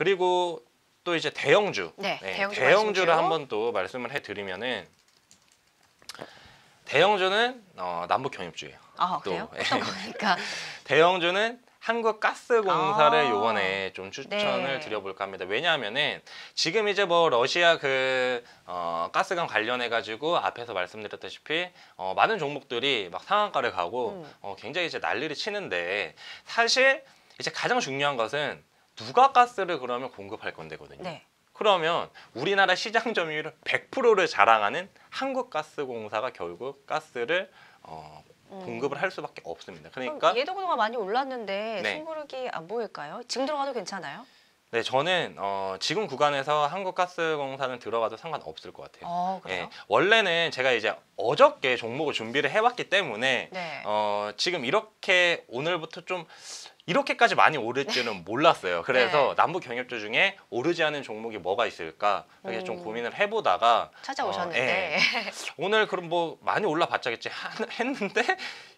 그리고 또 이제 대형주. 네, 대형주 대형주를. 한번 또 말씀을 해드리면은 대형주는 어, 남북 경협주예요. 아 또, 그래요? 예. 어떤 거니까? 대형주는 한국가스공사를 아. 요번에 좀 추천을 네. 드려볼까 합니다. 왜냐하면은 지금 이제 뭐 러시아 그 어, 가스관 관련해 가지고 앞에서 말씀드렸다시피 어, 많은 종목들이 막 상한가를 가고 음. 어, 굉장히 이제 난리를 치는데 사실 이제 가장 중요한 것은 누가 가스를 그러면 공급할 건데거든요. 네. 그러면 우리나라 시장 점유율 100%를 자랑하는 한국가스공사가 결국 가스를 어, 음. 공급을 할 수밖에 없습니다. 그러니까 예도구도가 많이 올랐는데 네. 숨고르기 안 보일까요? 지금 들어가도 괜찮아요? 네, 저는 어, 지금 구간에서 한국가스공사는 들어가도 상관없을 것 같아요. 어 예? 원래는 제가 이제 어저께 종목을 준비를 해왔기 때문에 네. 어, 지금 이렇게 오늘부터 좀 이렇게까지 많이 오를 줄은 몰랐어요. 그래서 네. 남북 경협주 중에 오르지 않은 종목이 뭐가 있을까 이렇게 좀 음. 고민을 해보다가 찾아오셨는데 어, 예. 오늘 그럼 뭐 많이 올라봤자겠지 하- 했는데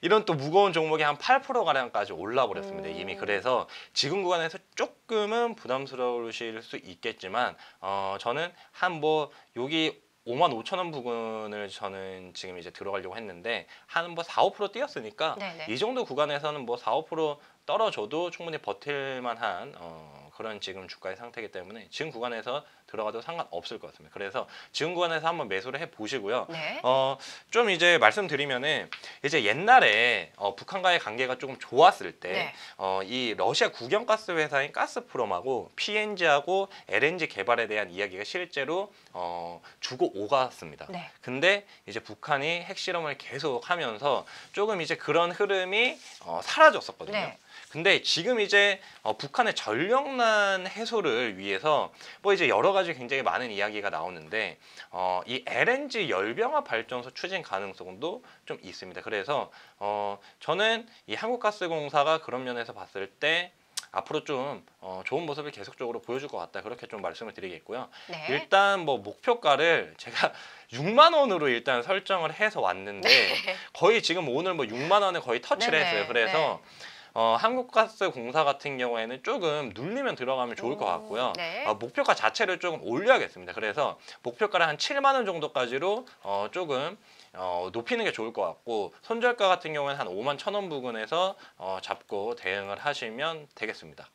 이런 또 무거운 종목이 한 8% 가량까지 올라 버렸습니다. 음. 이미 그래서 지금 구간에서 조금은 부담스러우실 수 있겠지만 어 저는 한 뭐 여기 5만 5천 원 부근을 저는 지금 이제 들어가려고 했는데 한 뭐 4, 5% 뛰었으니까 네네. 이 정도 구간에서는 뭐 4, 5% 떨어져도 충분히 버틸 만한 어, 그런 지금 주가의 상태이기 때문에 지금 구간에서 들어가도 상관없을 것 같습니다. 그래서 지금 구간에서 한번 매수를 해 보시고요. 네. 어, 좀 이제 말씀드리면은 이제 옛날에 어, 북한과의 관계가 조금 좋았을 때 네. 어, 이 러시아 국영가스 회사인 가스프롬하고 PNG하고 LNG 개발에 대한 이야기가 실제로 어, 주고 오갔습니다. 네. 근데 이제 북한이 핵실험을 계속 하면서 조금 이제 그런 흐름이 어, 사라졌었거든요. 네. 근데 지금 이제 어, 북한의 전력난 해소를 위해서 뭐 이제 여러 가지 굉장히 많은 이야기가 나오는데 어, 이 LNG 열병합 발전소 추진 가능성도 좀 있습니다. 그래서 어, 저는 이 한국가스공사가 그런 면에서 봤을 때 앞으로 좀 어, 좋은 모습을 계속적으로 보여줄 것 같다 그렇게 좀 말씀을 드리겠고요. 네. 일단 뭐 목표가를 제가 6만 원으로 일단 설정을 해서 왔는데 거의 지금 오늘 뭐 6만 원에 거의 터치를 네네, 했어요. 그래서 어, 한국가스공사 같은 경우에는 조금 눌리면 들어가면 좋을 것 같고요. 네. 어, 목표가 자체를 조금 올려야겠습니다. 그래서 목표가를 한 7만 원 정도까지로 어, 조금 어, 높이는 게 좋을 것 같고 손절가 같은 경우에는 한 5만 천 원 부근에서 어, 잡고 대응을 하시면 되겠습니다.